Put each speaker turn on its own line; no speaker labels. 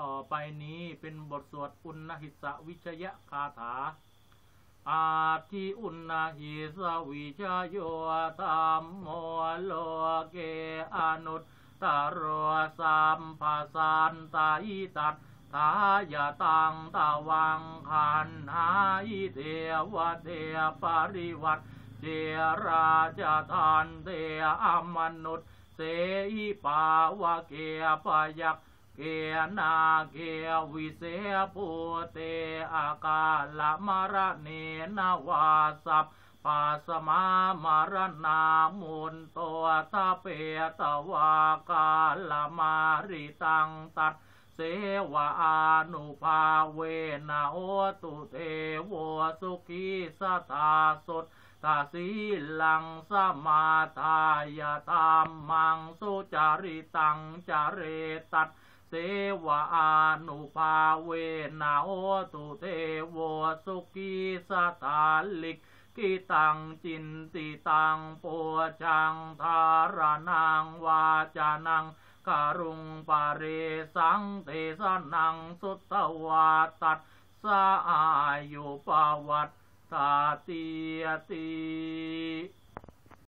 ต่อไปนี้เป็นบทสวดอุณหิสวิชยคาถา อาทิอุณหิสวิชโยธรรมโมโลเกอนุตตโรสัมภาสันตาอิตัตทายตังตะวังคันหายเทวเทปริวัตเจราจทานเทอมนุษย์เสหิปาวเกปยักษ เกนาเกวิเศปุเตอากาลมรเนนวาสัพปัสมามารนามุนตัวตาเปตวากาลมาริตังตัดเสวะอานุภาเวนะโหตุเทโวสุขีสตาสุตาสีลังสมาทายตามมังสุจาริตังจาเรตัด เสวะอานุภาเวนะโหตุเทโวสุขีสตาลิกกิตังจินติตังปัวชังทารนังวาจานังกรุงปาเรสังเทสนังสุตตวาตัสสะอายุปวัตตาติยติ